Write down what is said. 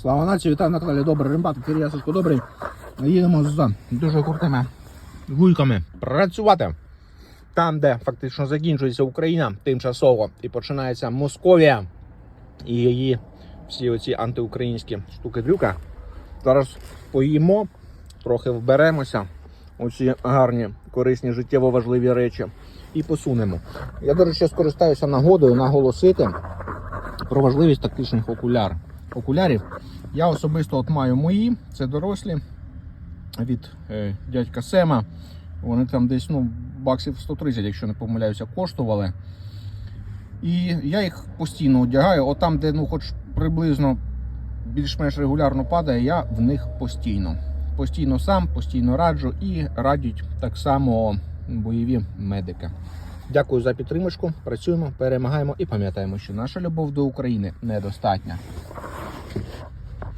Слава нації, вітаю на каналі Добрий Римбат, Кирил Ясочко Добрий. Їдемо з дуже крутими вуйками працювати. Там, де фактично закінчується Україна тимчасово і починається Московія і її всі оці антиукраїнські штуки-дрюка. Зараз поїмо, трохи вберемося. Оці гарні, корисні, життєво важливі речі. І посунемо. Я, до речі, скористаюся нагодою наголосити про важливість тактичних окуляр. Окулярів. Я особисто от маю мої, це дорослі від е, дядька Сема. Вони там десь ну, баксів 130, якщо не помиляюся, коштували. І я їх постійно одягаю. От там, де ну, хоч приблизно більш-менш регулярно падає, я в них постійно. Постійно сам, постійно раджу і радять так само бойові медики. Дякую за підтримочку. Працюємо, перемагаємо і пам'ятаємо, що наша любов до України недостатня.